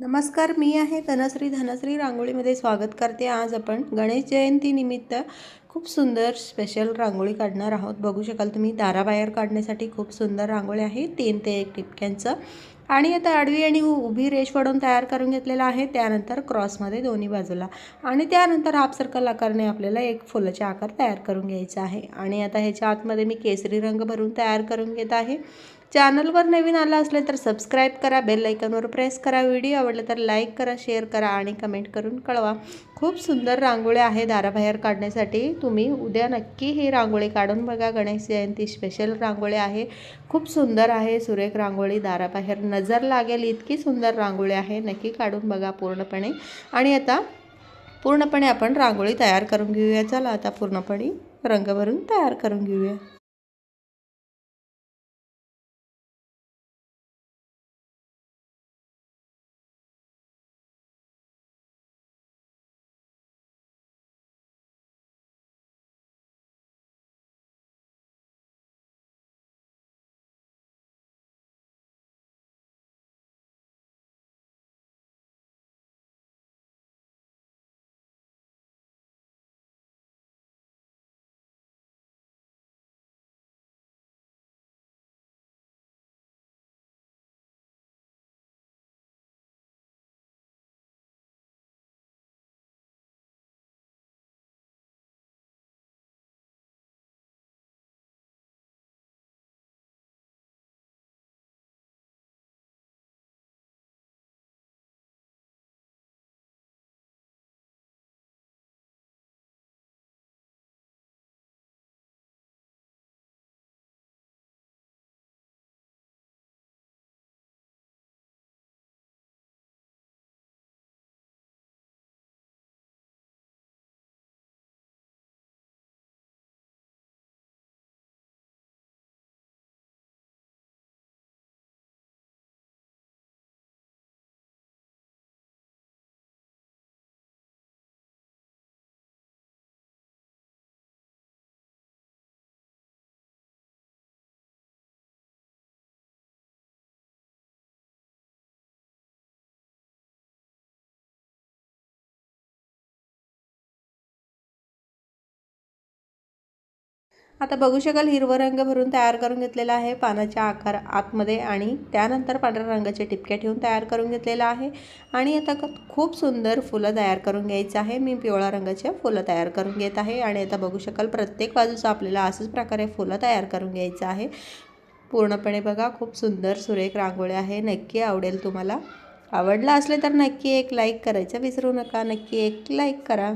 नमस्कार मी आहे धनश्री. धनश्री रांगोळीमध्ये स्वागत करते. आज आपण गणेश जयंतीनिमित्त खूप सुंदर स्पेशल रांगोळी काढणार आहोत. बघू शकाल तुम्ही दाराबाहेर काढण्यासाठी खूप सुंदर रांगोळी आहे. तीन ते एक टिपक्यांचं. आणि आता आडवी आणि उभी रेष वडून तयार करून घेतलेला आहे. त्यानंतर क्रॉसमध्ये दोन्ही बाजूला. आणि त्यानंतर हाफ सर्कल आकारने आपल्याला एक फुलाचे आकार तयार करून घ्यायचा आहे. आणि आता ह्याच्या आतमध्ये मी केसरी रंग भरून तयार करून घेत आहे. चॅनलवर नवीन आला असले तर सबस्क्राईब करा बेल आयकॉनवर प्रेस करा. व्हिडिओ आवडला तर लाईक करा शेअर करा आणि कमेंट करून कळवा. खूप सुंदर रांगोळी आहे दाराबाहेर काढण्यासाठी. तुम्ही उद्या नक्की ही रांगोळी काढून बघा. गणेश जयंती स्पेशल रांगोळी आहे. खूप सुंदर आहे सुरेख रांगोळी. दाराबाहेर नजर लागेल इतकी सुंदर रांगोळी आहे. नक्की काढून बघा पूर्णपणे. आणि आता पूर्णपणे आपण रांगोळी तयार करून घेऊया. चला आता पूर्णपणे रंग भरून तयार करून घेऊया. आता बघू शकाल हिरवं रंग भरून तयार करून घेतलेला आहे. पानाच्या आकार आतमध्ये आणि त्यानंतर पांढऱ्या रंगाचे टिपक्या ठेवून तयार करून घेतलेला आहे. आणि आता खूप सुंदर फुलं तयार करून घ्यायचं आहे. मी पिवळ्या रंगाचे फुलं तयार करून घेत आहे. आणि आता बघू शकाल प्रत्येक बाजूचं आपल्याला असंच प्रकारे फुलं तयार करून घ्यायचं आहे. पूर्णपणे बघा खूप सुंदर सुरेख रांगोळी आहे. नक्की आवडेल तुम्हाला. आवडला असले तर नक्की एक लाईक करायचं विसरू नका. नक्की एक लाईक करा.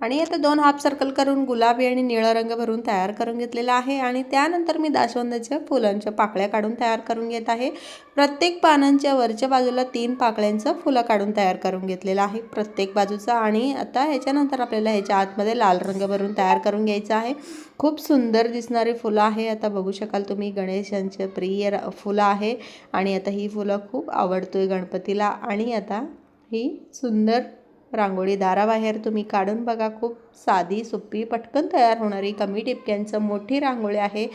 आणि आता दोन हाफ सर्कल करून गुलाबी आणि निळा रंग भरून तयार करून घेतलेला आहे. आणि त्यानंतर मी दाशवंदाच्या फुलांच्या पाकळ्या काढून तयार करून घेत आहे. प्रत्येक पानांच्या वरच्या बाजूला तीन पाकळ्यांचं फुलं काढून तयार करून घेतलेलं आहे. प्रत्येक बाजूचा आणि आता ह्याच्यानंतर आपल्याला ह्याच्या आतमध्ये लाल रंग भरून तयार करून घ्यायचा आहे. खूप सुंदर दिसणारी फुलं आहे. आता बघू शकाल तुम्ही गणेशांचे प्रिय फुलं आहे. आणि आता ही फुलं खूप आवडतोय गणपतीला. आणि आता ही सुंदर रांगोळी दाराबाहेर तुम्ही काढून बघा. खूप साधी सोपी पटकन तयार होणारी कमी टिपक्यांचं मोठी रांगोळी आहे.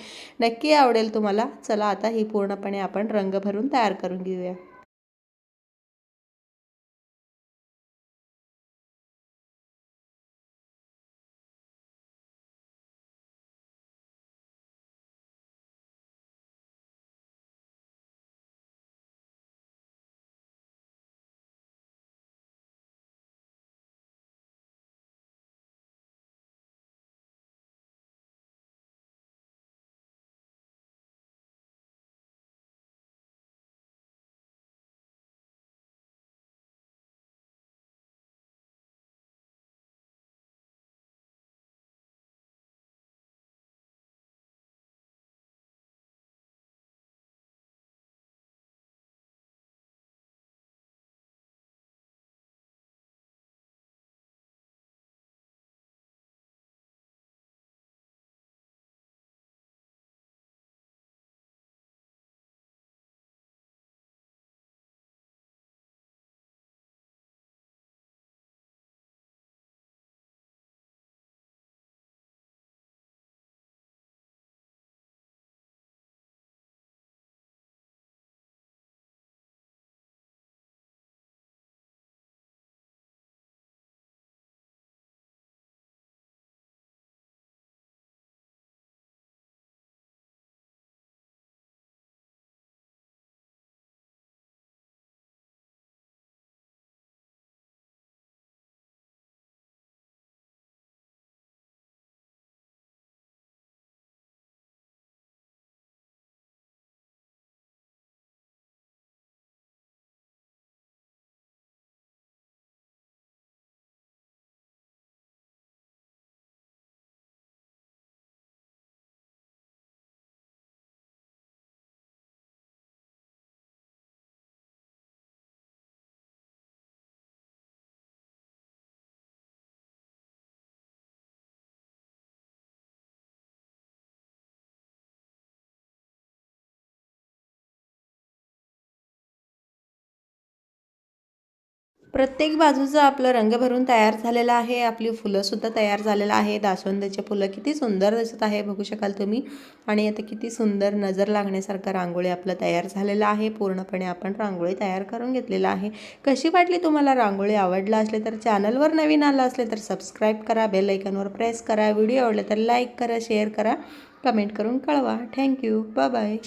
नक्की आवडेल तुम्हाला. चला आता ही पूर्णपणे आपण रंग भरून तयार करून घेऊया. प्रत्येक बाजूचं आपलं रंग भरून तयार झालेलं आहे. आपली फुलंसुद्धा तयार झालेलं आहे. दासवंदाचे फुलं किती सुंदर दिसत आहे बघू शकाल तुम्ही. आणि आता किती सुंदर नजर लागण्यासारखं रांगोळी आपलं तयार झालेलं आहे. पूर्णपणे आपण रांगोळी तयार करून घेतलेलं आहे. कशी वाटली तुम्हाला रांगोळी? आवडला असले तर चॅनलवर नवीन आलं असले तर सबस्क्राईब करा बेल प्रेस करा. व्हिडिओ आवडले तर लाईक करा शेअर करा. कमेंट करून कळवा. Thank you. बाय.